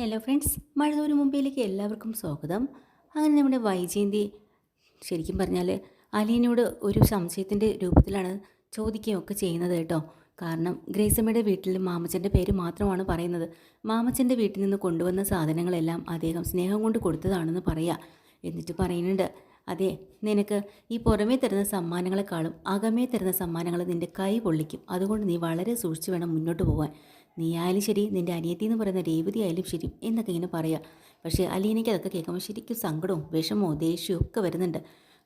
Hello friends മഴതൂര് മുമ്പിലേക്ക് എല്ലാവർക്കും സ്വാഗതം. അങ്ങനെ നമ്മുടെ വൈജയന്തി ശരിക്കും പറഞ്ഞാൽ അലീനോട് ഒരു സംശയത്തിന്റെ രൂപത്തിലാണ് ചോദിക്കുകയൊക്കെ ചെയ്യുന്നത് കേട്ടോ. കാരണം ഗ്രേസമ്മയുടെ വീട്ടിൽ മാമച്ചന്റെ പേര് മാത്രമാണ് പറയുന്നത്. മാമച്ചന്റെ വീട്ടിൽ നിന്ന് കൊണ്ടുവന്ന സാധനങ്ങളെല്ലാം അദ്ദേഹം സ്നേഹം കൊണ്ട് കൊടുത്തതാണെന്ന് പറയാം. എന്നിട്ട് പറയുന്നുണ്ട് അതെ നിനക്ക് ഈ പുറമേ തരുന്ന സമ്മാനങ്ങളെക്കാളും അകമേ തരുന്ന സമ്മാനങ്ങൾ നിന്റെ കൈ പൊള്ളിക്കും. അതുകൊണ്ട് നീ വളരെ സൂക്ഷിച്ച് വേണം മുന്നോട്ട് പോകാൻ നീ ആയാലും ശരി നിന്റെ അനിയത്തി എന്ന് പറയുന്ന രേവതി ആയാലും ശരി എന്നൊക്കെ ഇങ്ങനെ പറയാം. പക്ഷേ അലീനയ്ക്ക് അതൊക്കെ കേൾക്കുമ്പോൾ ശരിക്കും സങ്കടവും വിഷമവും ദേഷ്യവും ഒക്കെ വരുന്നുണ്ട്.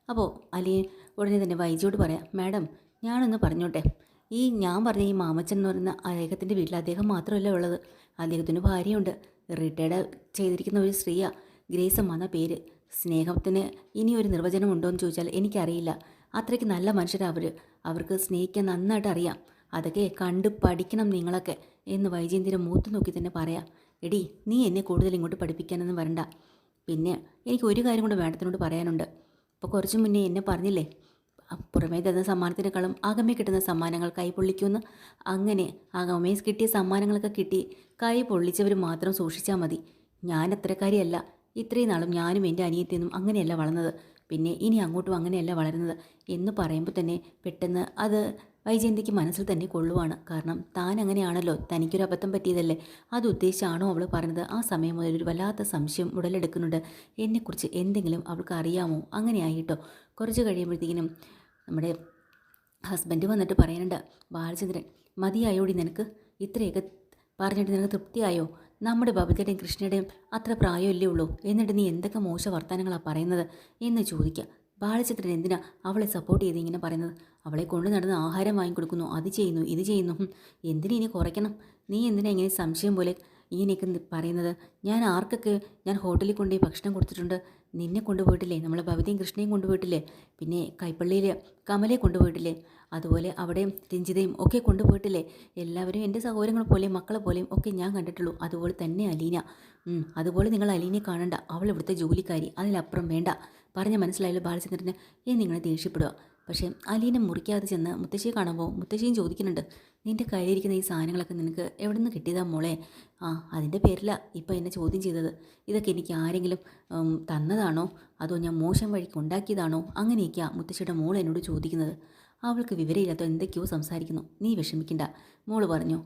അപ്പോൾ അലീൻ ഉടനെ തന്നെ വൈജിയോട് പറയാം മാഡം ഞാനൊന്ന് പറഞ്ഞോട്ടെ. ഈ ഞാൻ പറഞ്ഞ ഈ മാമച്ചൻ എന്ന് പറയുന്ന അദ്ദേഹത്തിന്റെ വീട്ടിൽ അദ്ദേഹം മാത്രമല്ല ഉള്ളത്. അദ്ദേഹത്തിന് ഭാര്യയുണ്ട്. റിട്ടയർഡ് ചെയ്തിരിക്കുന്ന ഒരു സ്ത്രീയാണ് ഗ്രേസ് എന്ന പേര്. സ്നേഹത്തിന് ഇനി ഒരു നിർവചനം ഉണ്ടോ എന്ന് ചോദിച്ചാൽ എനിക്കറിയില്ല. അത്രയ്ക്ക് നല്ല മനുഷ്യരാണ് അവർ അവർക്ക് സ്നേഹിക്കാൻ നന്നായിട്ട് അറിയാം. അതൊക്കെ കണ്ട് പഠിക്കണം നിങ്ങളൊക്കെ എന്ന് വൈജയന്തിരം മൂത്ത് നോക്കി തന്നെ പറയാം. എടി നീ എന്നെ കൂടുതൽ ഇങ്ങോട്ട് പഠിപ്പിക്കാനൊന്നും വരണ്ട. പിന്നെ എനിക്ക് ഒരു കാര്യം കൂടെ മാഡത്തിനോട് പറയാനുണ്ട്. അപ്പോൾ കുറച്ച് മുന്നേ എന്നെ പറഞ്ഞില്ലേ? പുറമേ തരുന്ന സമ്മാനത്തിനേക്കാളും അകമേ കിട്ടുന്ന സമ്മാനങ്ങൾ കൈ പൊള്ളിക്കുമെന്ന്. അങ്ങനെ അകമേ കിട്ടിയ സമ്മാനങ്ങളൊക്കെ കിട്ടി കൈ പൊള്ളിച്ചവർ മാത്രം സൂക്ഷിച്ചാൽ മതി. ഞാൻ അത്രക്കാരിയല്ല. ഇത്രയും നാളും ഞാനും എന്റെ അനിയത്തിയൊന്നും അങ്ങനെയല്ല വളർന്നത്. പിന്നെ ഇനി അങ്ങോട്ടും അങ്ങനെയല്ല വളരുന്നത് എന്ന് പറയുമ്പോൾ തന്നെ പെട്ടെന്ന് അത് വൈജയന്തിക്ക് മനസ്സിൽ തന്നെ കൊള്ളുവാണ്. കാരണം താൻ അങ്ങനെയാണല്ലോ തനിക്കൊരു അബദ്ധം പറ്റിയതല്ലേ? അത് ഉദ്ദേശിച്ചാണോ അവൾ പറഞ്ഞത്? ആ സമയം മുതൽ ഒരു വല്ലാത്ത സംശയം ഉടലെടുക്കുന്നുണ്ട്. എന്നെക്കുറിച്ച് എന്തെങ്കിലും അവൾക്ക് അറിയാമോ? അങ്ങനെയായിട്ടോ. കുറച്ച് കഴിയുമ്പോഴത്തേക്കിനും നമ്മുടെ ഹസ്ബൻഡ് വന്നിട്ട് പറയുന്നുണ്ട് ബാലചന്ദ്രൻ മതിയായോടി നിനക്ക്? ഇത്രയൊക്കെ പറഞ്ഞിട്ട് നിനക്ക് തൃപ്തിയായോ? നമ്മുടെ ബബിതയുടെയും കൃഷ്ണയുടെയും അത്ര പ്രായമല്ലേ ഉള്ളൂ? എന്നിട്ട് നീ എന്തൊക്കെ മോശ വർത്തമാനങ്ങളാണ് പറയുന്നത്? എന്ന് ചോദിക്കുക ബാലചന്ദ്രൻ എന്തിനാ അവളെ സപ്പോർട്ട് ചെയ്ത് ഇങ്ങനെ പറയുന്നത്? അവളെ കൊണ്ട് നടന്ന് ആഹാരം വാങ്ങിക്കൊടുക്കുന്നു. അത് ചെയ്യുന്നു ഇത് ചെയ്യുന്നു. എന്തിനെ കുറയ്ക്കണം? നീ എന്തിനാ ഇങ്ങനെ സംശയം പോലെ ഇങ്ങനെയൊക്കെ പറയുന്നത്? ഞാൻ ആർക്കൊക്കെ ഞാൻ ഹോട്ടലിൽ കൊണ്ടുപോയി ഭക്ഷണം കൊടുത്തിട്ടുണ്ട്. നിന്നെ കൊണ്ടുപോയിട്ടില്ലേ? നമ്മളെ ഭവിതയും കൃഷ്ണയും കൊണ്ടുപോയിട്ടില്ലേ? പിന്നെ കൈപ്പള്ളിയിൽ കമലയെ കൊണ്ടുപോയിട്ടില്ലേ? അതുപോലെ അവിടെ രഞ്ജിതയും ഒക്കെ കൊണ്ടുപോയിട്ടില്ലേ? എല്ലാവരും എന്റെ സഹോദരങ്ങൾ പോലെയും മക്കളെ പോലെയും ഒക്കെ ഞാൻ കണ്ടിട്ടുള്ളൂ. അതുപോലെ തന്നെ അലീന. അതുപോലെ നിങ്ങൾ അലീനയെ കാണണ്ട. അവൾ ഇവിടുത്തെ ജോലിക്കാരി. അതിലപ്പുറം വേണ്ട. പറഞ്ഞ മനസ്സിലായാലും ബാലചന്ദ്രന്. ഏ നിങ്ങളെ ദേഷ്യപ്പെടുക. പക്ഷേ അലീനെ മുറിക്കാതെ ചെന്ന് മുത്തശ്ശിയെ കാണുമ്പോൾ മുത്തശ്ശിയും ചോദിക്കുന്നുണ്ട് നിന്റെ കയ്യിലിരിക്കുന്ന ഈ സാധനങ്ങളൊക്കെ നിനക്ക് എവിടെ നിന്ന് കിട്ടിയതാ മോളെ? ആ അതിന്റെ പേരില. ഇപ്പം എന്നെ ചോദ്യം ചെയ്തത്. ഇതൊക്കെ എനിക്ക് ആരെങ്കിലും തന്നതാണോ? അതോ ഞാൻ മോശം വഴിക്ക് ഉണ്ടാക്കിയതാണോ? അങ്ങനെയൊക്കെയാ മുത്തശ്ശിയുടെ മോൾ എന്നോട് ചോദിക്കുന്നത്. അവൾക്ക് വിവരമില്ലാത്ത എന്തൊക്കെയോ സംസാരിക്കുന്നു. നീ വിഷമിക്കണ്ട. മോൾ പറഞ്ഞു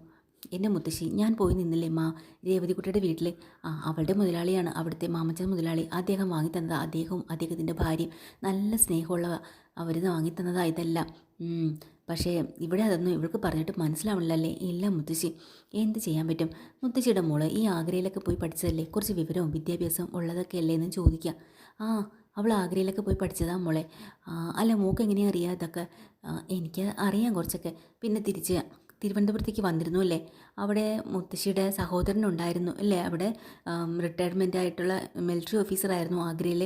എന്റെ മുത്തശ്ശി ഞാൻ പോയി നിന്നില്ലേ മാ? രേവതിക്കുട്ടിയുടെ വീട്ടിൽ ആ അവളുടെ മുതലാളിയാണ്. അവിടുത്തെ മാമച്ചൻ മുതലാളി. അദ്ദേഹം വാങ്ങിത്തന്നത്. അദ്ദേഹവും അദ്ദേഹത്തിന്റെ ഭാര്യയും. നല്ല സ്നേഹമുള്ള അവർ വാങ്ങിത്തന്നതാ ഇതല്ല. പക്ഷേ ഇവിടെ അതൊന്നും ഇവൾക്ക് പറഞ്ഞിട്ട് മനസ്സിലാവണില്ലല്ലേ? ഇല്ല മുത്തശ്ശി. എന്ത് ചെയ്യാൻ പറ്റും? മുത്തശ്ശിയുടെ മോൾ ഈ ആഗ്രയിലൊക്കെ പോയി പഠിച്ചതല്ലേ? കുറച്ച് വിവരവും വിദ്യാഭ്യാസവും ഉള്ളതൊക്കെ അല്ലേ എന്ന് ചോദിക്കാം. ആ അവൾ ആഗ്രയിലൊക്കെ പോയി പഠിച്ചതാ മോളെ. അല്ല മോക്ക് എങ്ങനെയാണ് അറിയാം ഇതൊക്കെ? എനിക്ക് അറിയാം കുറച്ചൊക്കെ. പിന്നെ തിരിച്ച് തിരുവനന്തപുരത്തേക്ക് വന്നിരുന്നു അല്ലേ? അവിടെ മുത്തശ്ശിയുടെ സഹോദരനുണ്ടായിരുന്നു അല്ലേ? അവിടെ റിട്ടയർമെന്റ് ആയിട്ടുള്ള മിലിറ്ററി ഓഫീസറായിരുന്നു ആഗ്രയിൽ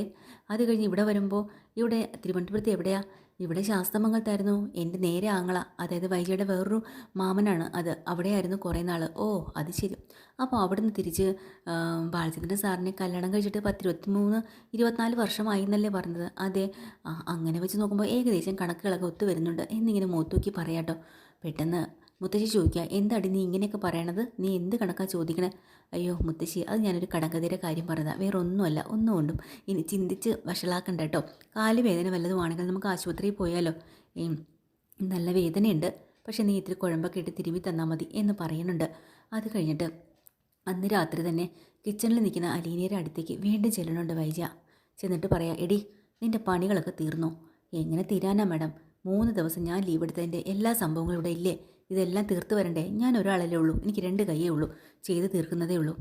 അത് കഴിഞ്ഞ് ഇവിടെ വരുമ്പോൾ ഇവിടെ തിരുവനന്തപുരത്ത് എവിടെയാ? ഇവിടെ ശാസ്തമംഗലത്തായിരുന്നു എന്റെ നേരെ ആങ്ങള അതായത് വൈകിയുടെ വേറൊരു മാമനാണ് അത്. അവിടെയായിരുന്നു കുറേ നാൾ ഓ അത് ശരി. അപ്പോൾ അവിടെ നിന്ന് തിരിച്ച് ബാലചന്ദ്രൻ സാറിനെ കല്യാണം കഴിച്ചിട്ട് പത്ത് ഇരുപത്തിമൂന്ന് ഇരുപത്തിനാല് വർഷമായി എന്നല്ലേ പറഞ്ഞത്. അതെ അങ്ങനെ വെച്ച് നോക്കുമ്പോൾ ഏകദേശം കണക്കുകളൊക്കെ ഒത്തു വരുന്നുണ്ട്. എന്നിങ്ങനെ മൂത്തൂക്കി പറയാട്ടോ. പെട്ടെന്ന് മുത്തശ്ശി ചോദിക്കുക എന്താടി നീ ഇങ്ങനെയൊക്കെ പറയണത്? നീ എന്ത് കണക്കാ ചോദിക്കണേ? അയ്യോ മുത്തശ്ശി അത് ഞാനൊരു കടങ്കഥയുടെ കാര്യം പറഞ്ഞതാ. വേറെ ഒന്നുമല്ല ഒന്നുകൊണ്ടും ഇനി ചിന്തിച്ച് വഷളാക്കണ്ട കേട്ടോ. കാൽ വേദന വല്ലതുമാണെങ്കിൽ നമുക്ക് ആശുപത്രിയിൽ പോയാലോ? ഏ നല്ല വേദനയുണ്ട്. പക്ഷേ നീ ഇത്തിരി കുഴമ്പൊക്കെ ഇട്ട് തിരുമ്പി തന്നാൽ മതി എന്ന് പറയുന്നുണ്ട്. അത് കഴിഞ്ഞിട്ട് അന്ന് രാത്രി തന്നെ കിച്ചണിൽ നിൽക്കുന്ന അലീനയുടെ അടുത്തേക്ക് വീണ്ടും ചെല്ലണുണ്ട് വൈജ. ചെന്നിട്ട് പറയാം എടി നിന്റെ പണികളൊക്കെ തീർന്നോ. എങ്ങനെ തീരാനാ മാഡം? മൂന്ന് ദിവസം ഞാൻ ലീവ് എടുത്തതിന്റെ എല്ലാ സംഭവങ്ങളും ഇവിടെ ഇല്ലേ? ഇതെല്ലാം തീർത്ത് വരണ്ടേ? ഞാൻ ഒരാളല്ലേ ഉള്ളൂ. എനിക്ക് രണ്ട് കൈയേ ഉള്ളൂ. ചെയ്ത് തീർക്കുന്നതേ ഉള്ളൂ.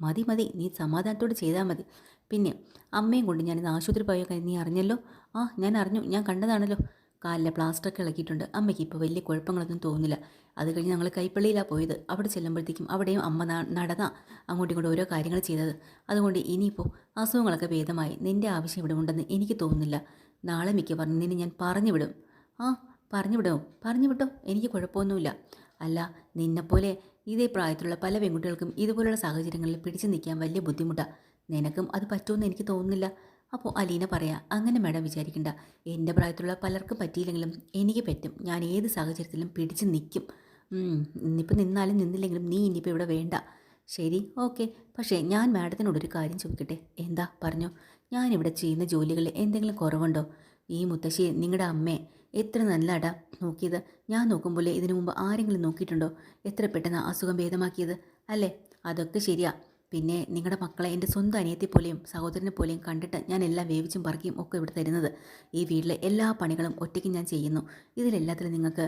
മതി മതി. നീ സമാധാനത്തോട് ചെയ്താൽ മതി. പിന്നെ അമ്മയും കൊണ്ട് ഞാനിത് ആശുപത്രി പോയ? നീ അറിഞ്ഞല്ലോ? ആ ഞാൻ അറിഞ്ഞു. ഞാൻ കണ്ടതാണല്ലോ. കാലിലെ പ്ലാസ്റ്ററൊക്കെ ഇളക്കിയിട്ടുണ്ട് അമ്മയ്ക്ക് ഇപ്പോൾ വലിയ കുഴപ്പങ്ങളൊന്നും തോന്നില്ല അത് കഴിഞ്ഞ് ഞങ്ങൾ കൈപ്പള്ളിയിലാണ് പോയത്. അവിടെ ചെല്ലുമ്പോഴത്തേക്കും അവിടെയും അമ്മ നടന്നാ അങ്ങോട്ടും ഇങ്ങോട്ടും ഓരോ കാര്യങ്ങൾ ചെയ്തത്. അതുകൊണ്ട് ഇനിയിപ്പോൾ അസുഖങ്ങളൊക്കെ ഭേദമായി നിന്റെ ആവശ്യം ഇവിടെ ഉണ്ടെന്ന് എനിക്ക് തോന്നുന്നില്ല. നാളെ മിക്കവാറും നിന്നെ ഞാൻ പറഞ്ഞു വിടും. ആ പറഞ്ഞു വിടോ പറഞ്ഞു വിട്ടോ എനിക്ക് കുഴപ്പമൊന്നുമില്ല. അല്ല നിന്നെപ്പോലെ ഇതേ പ്രായത്തിലുള്ള പല പെൺകുട്ടികൾക്കും ഇതുപോലുള്ള സാഹചര്യങ്ങളിൽ പിടിച്ചു നിൽക്കാൻ വലിയ ബുദ്ധിമുട്ടാണ് നിനക്കും അത് പറ്റുമെന്ന് എനിക്ക് തോന്നുന്നില്ല. അപ്പോൾ അലീന പറയാം അങ്ങനെ മാഡം വിചാരിക്കണ്ട. എന്റെ പ്രായത്തിലുള്ള പലർക്കും പറ്റിയില്ലെങ്കിലും എനിക്ക് പറ്റും. ഞാൻ ഏത് സാഹചര്യത്തിലും പിടിച്ച് നിൽക്കും. ഇന്നിപ്പോൾ നിന്നാലും നിന്നില്ലെങ്കിലും നീ ഇനിയിപ്പോൾ ഇവിടെ വേണ്ട. ശരി ഓക്കെ. പക്ഷേ ഞാൻ മാഡത്തിനോടൊരു കാര്യം ചോദിക്കട്ടെ? എന്താ? പറഞ്ഞോ. ഞാനിവിടെ ചെയ്യുന്ന ജോലികളിൽ എന്തെങ്കിലും കുറവുണ്ടോ? ഈ മുത്തശ്ശി നിങ്ങളുടെ അമ്മയെ എത്ര നല്ലടാ നോക്കിയത്. ഞാൻ നോക്കുമ്പോലെ ഇതിനു മുമ്പ് ആരെങ്കിലും നോക്കിയിട്ടുണ്ടോ? എത്ര പെട്ടെന്ന് അസുഖം ഭേദമാക്കിയത്? അല്ലേ? അതൊക്കെ ശരിയാ. പിന്നെ നിങ്ങളുടെ മക്കളെ എന്റെ സ്വന്തം അനിയത്തെ പോലെയും സഹോദരനെ പോലെയും കണ്ടിട്ട് ഞാൻ എല്ലാം വേവിച്ചും പറക്കിയും ഒക്കെ ഇവിടെ തരുന്നത്. ഈ വീട്ടിലെ എല്ലാ പണികളും ഒറ്റയ്ക്ക് ഞാൻ ചെയ്യുന്നു. ഇതിലെല്ലാത്തിലും നിങ്ങൾക്ക്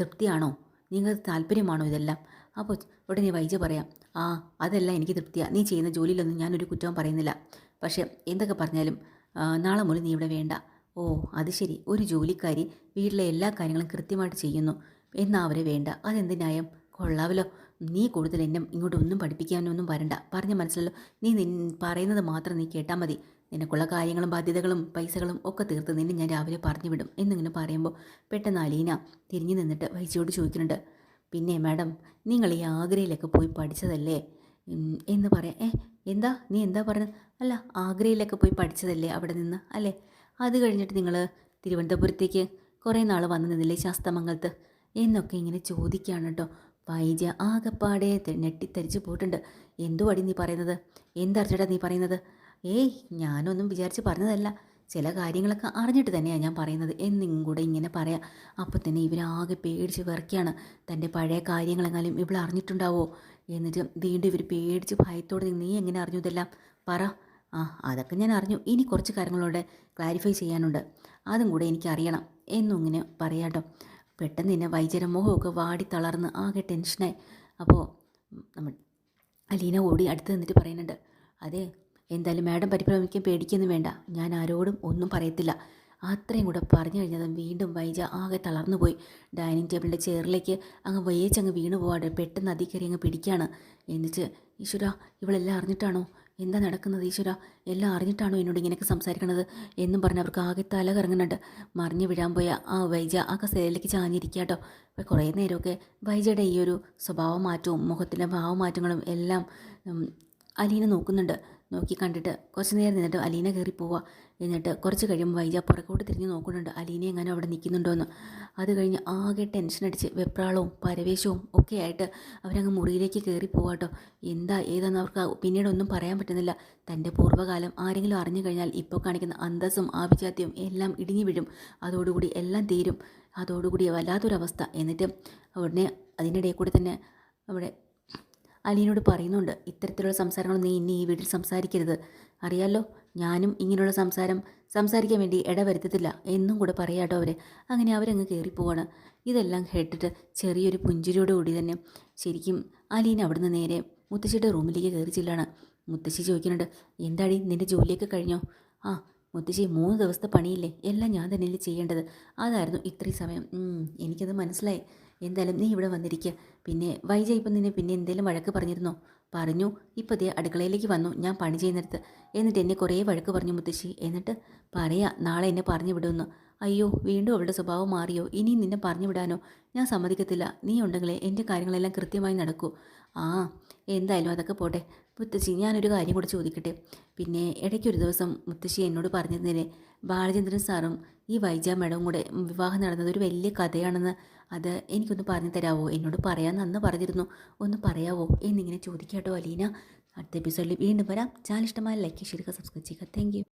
തൃപ്തിയാണോ? നിങ്ങൾക്ക് താല്പര്യമാണോ ഇതെല്ലാം? അപ്പോൾ ഉടനെ വൈജ പറയാം ആ അതല്ല എനിക്ക് തൃപ്തിയാണ് നീ ചെയ്യുന്ന ജോലിയിലൊന്നും ഞാനൊരു കുറ്റവും പറയുന്നില്ല. പക്ഷേ എന്തൊക്കെ പറഞ്ഞാലും നാളെ മുതൽ നീ ഇവിടെ വേണ്ട. ഓ അത് ശരി. ഒരു ജോലിക്കാരി വീട്ടിലെ എല്ലാ കാര്യങ്ങളും കൃത്യമായിട്ട് ചെയ്യുന്നു. എന്നാ അവരെ വേണ്ട. അതെന്ത് ന്യായം? കൊള്ളാവല്ലോ. നീ കൂടുതൽ എന്നെ ഇങ്ങോട്ട് ഒന്നും പഠിപ്പിക്കാനൊന്നും വരണ്ട. പറഞ്ഞ മനസ്സിലല്ലോ. നീ നിൻ പറയുന്നത് മാത്രം നീ കേട്ടാൽ മതി. നിനക്കുള്ള കാര്യങ്ങളും ബാധ്യതകളും പൈസകളും ഒക്കെ തീർത്ത് നിന്നെ ഞാൻ രാവിലെ പറഞ്ഞു വിടും എന്നിങ്ങനെ പറയുമ്പോൾ പെട്ടെന്ന് അലീന തിരിഞ്ഞു നിന്നിട്ട് വൈസിയോട് ചോദിക്കുന്നുണ്ട്. പിന്നെ മാഡം നിങ്ങൾ ഈ ആഗ്രയിലൊക്കെ പോയി പഠിച്ചതല്ലേ? എന്ന് പറയാം. ഏ എന്താ? നീ എന്താ പറഞ്ഞത്? അല്ല ആഗ്രയിലൊക്കെ പോയി പഠിച്ചതല്ലേ അവിടെ നിന്ന്? അല്ലേ? അത് കഴിഞ്ഞിട്ട് നിങ്ങൾ തിരുവനന്തപുരത്തേക്ക് കുറേ നാൾ വന്നു നിന്നില്ലേ ശാസ്തമംഗലത്ത്? എന്നൊക്കെ ഇങ്ങനെ ചോദിക്കുകയാണ് കേട്ടോ. വൈജ ആകെപ്പാടെ ഞെട്ടിത്തരിച്ച് പോയിട്ടുണ്ട്. എന്തുവാടി നീ പറയുന്നത്? എന്തറിഞ്ഞിട്ടാ നീ പറയുന്നത്? ഏയ് ഞാനൊന്നും വിചാരിച്ച് പറഞ്ഞതല്ല. ചില കാര്യങ്ങളൊക്കെ അറിഞ്ഞിട്ട് തന്നെയാണ് ഞാൻ പറയുന്നത്. എന്നും കൂടെ ഇങ്ങനെ പറയാം. അപ്പോൾ തന്നെ ഇവരാകെ പേടിച്ച് വിറയ്ക്കുകയാണ് തന്റെ പഴയ കാര്യങ്ങളെങ്ങാനും ഇവൾ അറിഞ്ഞിട്ടുണ്ടാവോ? എന്നിട്ട് വീണ്ടും ഇവർ പേടിച്ച് ഭയത്തോടെ നീ എങ്ങനെ അറിഞ്ഞു ഇതെല്ലാം? പറ. ആ അതൊക്കെ ഞാൻ അറിഞ്ഞു. ഇനി കുറച്ച് കാര്യങ്ങളോടെ ക്ലാരിഫൈ ചെയ്യാനുണ്ട്. അതും കൂടെ എനിക്കറിയണം. എന്നും ഇങ്ങനെ പറയാട്ടോ പെട്ടെന്ന് തന്നെ വൈചരമോഹമൊക്കെ വാടി തളർന്ന് ആകെ ടെൻഷനായി അപ്പോൾ നമ്മൾ അലീന ഓടി അടുത്ത് നിന്നിട്ട് പറയുന്നുണ്ട്. അതെ എന്തായാലും മാഡം പരിഭ്രമിക്കാൻ പേടിക്കൊന്നും വേണ്ട. ഞാൻ ആരോടും ഒന്നും പറയത്തില്ല. അത്രയും കൂടെ പറഞ്ഞു കഴിഞ്ഞതും വീണ്ടും വൈജ ആകെ തളർന്നു പോയി. ഡൈനിങ് ടേബിളിന്റെ ചെയറിലേക്ക് അങ്ങ് വയ്യച്ചങ്ങ് വീണ് പോവാട്ടെ പെട്ടെന്ന് അതി അങ്ങ് പിടിക്കുകയാണ് എന്നിട്ട് ഈശ്വര ഇവളെല്ലാം അറിഞ്ഞിട്ടാണോ? എന്താ നടക്കുന്നത് ഈശ്വര? എല്ലാം അറിഞ്ഞിട്ടാണോ എന്നോട് ഇങ്ങനെയൊക്കെ സംസാരിക്കണത്? എന്നും പറഞ്ഞ് അവർക്ക് ആകെ തല കറങ്ങുന്നുണ്ട് മറിഞ്ഞു വിടാൻ പോയ ആ വൈജ ആ കസേരയിലേക്ക് ചാഞ്ഞിരിക്കുക കേട്ടോ. അപ്പോൾ കുറേ നേരമൊക്കെ വൈജയുടെ ഈ ഒരു സ്വഭാവ മാറ്റവും മുഖത്തിലെ ഭാവമാറ്റങ്ങളും എല്ലാം അലീന നോക്കുന്നുണ്ട്. നോക്കി കണ്ടിട്ട് കുറച്ച് നേരം നിന്നിട്ട് അലീന കയറി പോവുക എന്നിട്ട് കുറച്ച് കഴിയുമ്പോൾ വൈജ പുറകോട്ട് തിരിഞ്ഞ് നോക്കുന്നുണ്ട്. അലീന എങ്ങനെ അവിടെ നിൽക്കുന്നുണ്ടോയെന്ന് അത് കഴിഞ്ഞ് ആകെ ടെൻഷൻ അടിച്ച് വെപ്രാളവും പരവേശവും ഒക്കെ ആയിട്ട് അവരങ്ങ് മുറിയിലേക്ക് കയറി പോവാട്ടോ എന്താ ഏതാന്ന് അവർക്ക് പിന്നീട് ഒന്നും പറയാൻ പറ്റുന്നില്ല. തന്റെ പൂർവകാലം ആരെങ്കിലും അറിഞ്ഞു കഴിഞ്ഞാൽ ഇപ്പോൾ കാണിക്കുന്ന അന്തസ്സും ആഭിജാത്യവും എല്ലാം ഇടിഞ്ഞു വീഴും. അതോടുകൂടി എല്ലാം തീരും. അതോടുകൂടി വല്ലാത്തൊരവസ്ഥ. എന്നിട്ട് ഉടനെ അതിനിടയിൽ കൂടി തന്നെ അവിടെ അലീനോട് പറയുന്നുണ്ട് ഇത്തരത്തിലുള്ള സംസാരങ്ങൾ നീ ഇനി ഈ വീട്ടിൽ സംസാരിക്കരുത്. അറിയാലോ ഞാനും ഇങ്ങനെയുള്ള സംസാരം സംസാരിക്കാൻ വേണ്ടി ഇടവരുത്തത്തില്ല. എന്നും കൂടെ പറയാട്ടോ അവർ അങ്ങനെ അവരങ്ങ് കയറിപ്പോവാണ് ഇതെല്ലാം കേട്ടിട്ട് ചെറിയൊരു പുഞ്ചിരിയോടുകൂടി തന്നെ ശരിക്കും അലീൻ അവിടുന്ന് നേരെ മുത്തശ്ശിയുടെ റൂമിലേക്ക് കയറി ചെല്ലാണ്. മുത്തശ്ശി ചോദിക്കുന്നുണ്ട് എന്താടി നിന്റെ ജോലിയൊക്കെ കഴിഞ്ഞോ? ആ മുത്തശ്ശി മൂന്ന് ദിവസത്തെ പണിയില്ലേ. എല്ലാം ഞാൻ തന്നെയല്ലേ ചെയ്യേണ്ടത്. അതായിരുന്നു ഇത്രയും സമയം. എനിക്കത് മനസ്സിലായി. എന്തായാലും നീ ഇവിടെ വന്നിരിക്കുക പിന്നെ വൈജ ഇപ്പം നിന്നെ പിന്നെ എന്തെങ്കിലും വഴക്ക് പറഞ്ഞിരുന്നോ? പറഞ്ഞു. ഇപ്പോൾ ദേ അടുക്കളയിലേക്ക് വന്നു. ഞാൻ പണി ചെയ്യുന്നിടത്ത്. എന്നിട്ട് എന്നെ കുറേ വഴക്ക് പറഞ്ഞു മുത്തശ്ശി. എന്നിട്ട് പറയാ നാളെ എന്നെ പറഞ്ഞു വിടുമെന്ന്. അയ്യോ വീണ്ടും അവളുടെ സ്വഭാവം മാറിയോ? ഇനിയും നിന്നെ പറഞ്ഞു വിടാനോ? ഞാൻ സമ്മതിക്കത്തില്ല. നീ ഉണ്ടെങ്കിലേ എന്റെ കാര്യങ്ങളെല്ലാം കൃത്യമായി നടക്കൂ. ആ എന്തായാലും അതൊക്കെ പോട്ടെ. മുത്തശ്ശി ഞാനൊരു കാര്യം കൂടി ചോദിക്കട്ടെ? പിന്നെ ഇടയ്ക്കൊരു ദിവസം മുത്തശ്ശി എന്നോട് പറഞ്ഞതിനെ ബാലചന്ദ്രൻ സാറും ഈ വൈജ മേഡവും കൂടെ വിവാഹം നടന്നത് ഒരു വലിയ കഥയാണെന്ന് അത് എനിക്കൊന്ന് പറഞ്ഞു തരാമോ എന്നോട് പറയാൻ നന്ന് പറഞ്ഞിരുന്നു. ഒന്ന് പറയാവോ? എന്നിങ്ങനെ ചോദിക്കാട്ടോ അലീന. അടുത്ത എപ്പിസോഡിൽ വീണ്ടും വരാം. ചാനൽ ഇഷ്ടമായ ലൈക്ക് ചെയ്യുക സബ്സ്ക്രൈബ് ചെയ്യുക. താങ്ക്